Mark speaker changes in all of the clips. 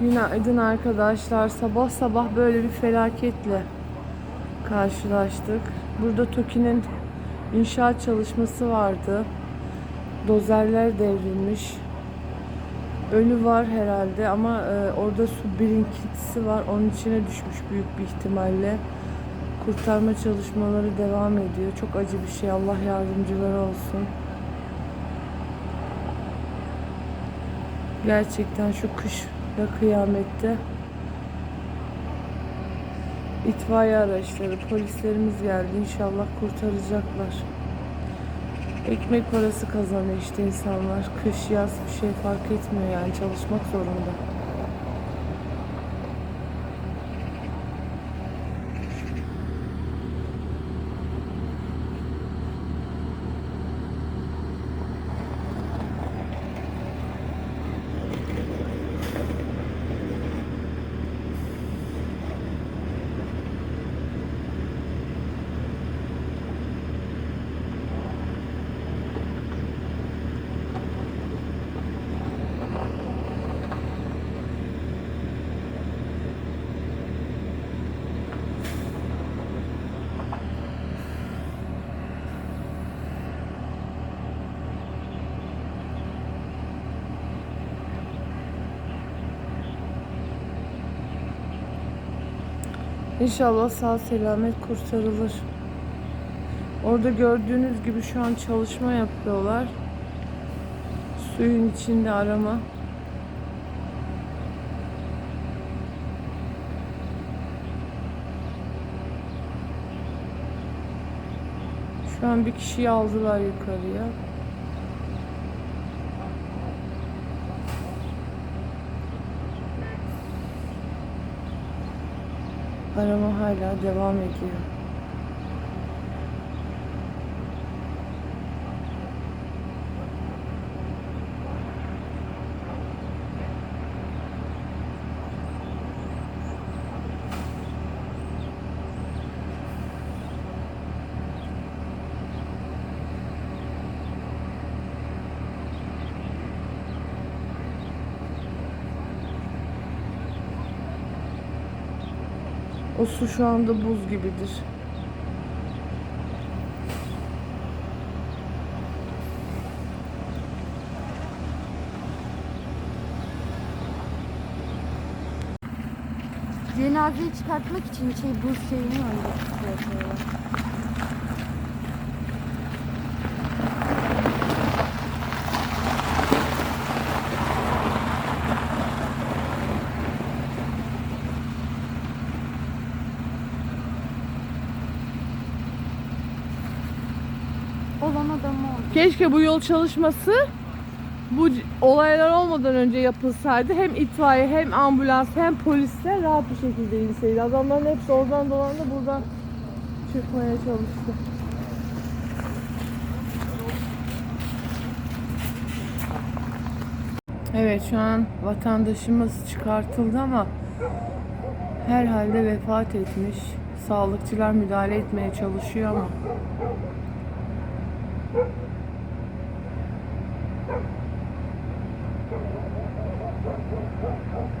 Speaker 1: Günaydın arkadaşlar. Sabah sabah böyle bir felaketle karşılaştık. Burada TOKİ'nin inşaat çalışması vardı. Dozerler devrilmiş. Ölü var herhalde ama e, orada su birinkintisi var. Onun içine düşmüş büyük bir ihtimalle. Kurtarma çalışmaları devam ediyor. Çok acı bir şey. Allah yardımcıları olsun. Gerçekten şu kış ve kıyamette itfaiye araçları, polislerimiz geldi. İnşallah kurtaracaklar. Ekmek parası kazanıyor işte insanlar. Kış, yaz bir şey fark etmiyor yani çalışmak zorunda. İnşallah sağ selamet kurtarılır. Orada gördüğünüz gibi şu an çalışma yapıyorlar. Suyun içinde arama. Şu an bir kişiyi aldılar yukarıya. Arama hala devam ediyor. O su şu anda buz gibidir.
Speaker 2: Cenazeyi çıkartmak için şey buz şeyini öyle Olan adamı.
Speaker 1: Keşke bu yol çalışması bu olaylar olmadan önce yapılsaydı. Hem itfaiye hem ambulans hem polisler rahat bir şekilde inseydi. Adamların hepsi oradan dolandı buradan çıkmaya çalıştı. Evet şu an vatandaşımız çıkartıldı ama herhalde vefat etmiş. Sağlıkçılar müdahale etmeye çalışıyor ama Thank you.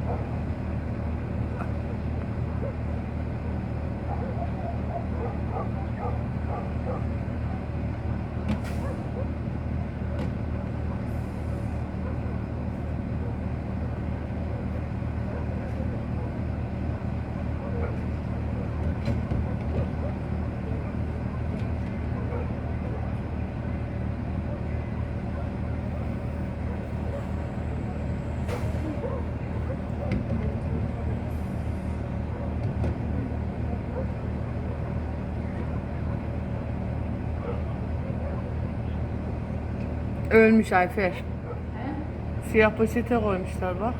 Speaker 1: Ölmüş Ayfer. Siyah poşete koymuşlar bak.